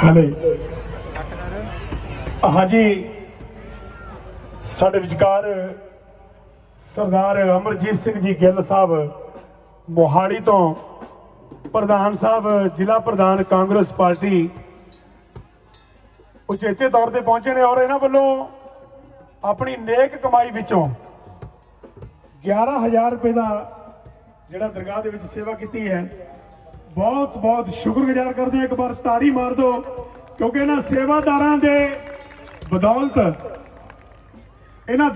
ਹਲੇ। ਹਾਂਜੀ। ਸਾਡੇ ਵਿਚਕਾਰ ਸਰਦਾਰ ਅਮਰਜੀਤ ਸਿੰਘ ਜੀ ਗਿੱਲ ਸਾਹਿਬ ਮੋਹਾਲੀ ਤੋਂ ਪ੍ਰਧਾਨ ਸਾਹਿਬ, ਜ਼ਿਲ੍ਹਾ ਪ੍ਰਧਾਨ ਕਾਂਗਰਸ ਪਾਰਟੀ ਉਚੇਚੇ ਤੌਰ ਤੇ ਪਹੁੰਚੇ ਨੇ ਔਰ ਇਹਨਾਂ ਵੱਲੋਂ ਆਪਣੀ ਨੇਕ ਕਮਾਈ ਵਿੱਚੋਂ 11000 ਰੁਪਏ ਦਾ ਜਿਹੜਾ ਦਰਗਾਹ ਦੇ ਵਿੱਚ ਸੇਵਾ ਕੀਤੀ ਹੈ, ਬਹੁਤ ਬਹੁਤ ਸ਼ੁਕਰਗੁਜ਼ਾਰ ਕਰਦੇ ਹਾਂ। ਇੱਕ ਵਾਰ ਤਾੜੀ ਮਾਰ ਦਿਓ, ਕਿਉਂਕਿ ਇਹਨਾਂ ਸੇਵਾਦਾਰਾਂ ਦੇ ਬਦੌਲਤ ਇਹਨਾਂ